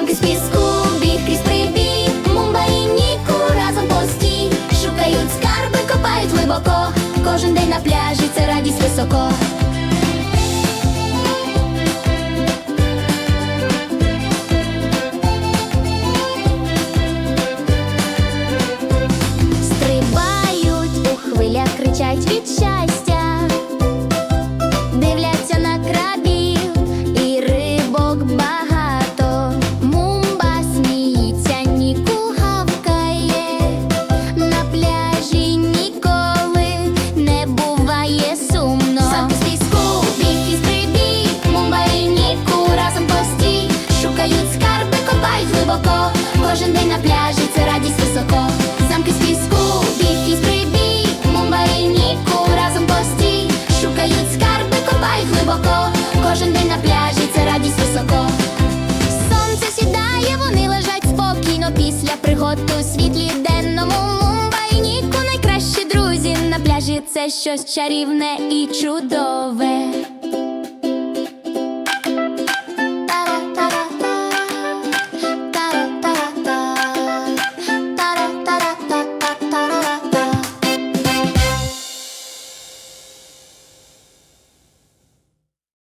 Танки з біг крізь прибій, Мумба Ніку разом постій Шукають скарби, копають глибоко. Кожен день на пляжі це радість високо. Кожен день на пляжі це радість високо. Замки з піску, біг із прибіг, мумба і ніку разом постій, шукають скарби, копають глибоко. Кожен день на пляжі це радість високо. Сонце сідає, вони лежать спокійно після пригод світлі денному. Мумба і Ніку найкращі друзі на пляжі. Це щось чарівне і чудове.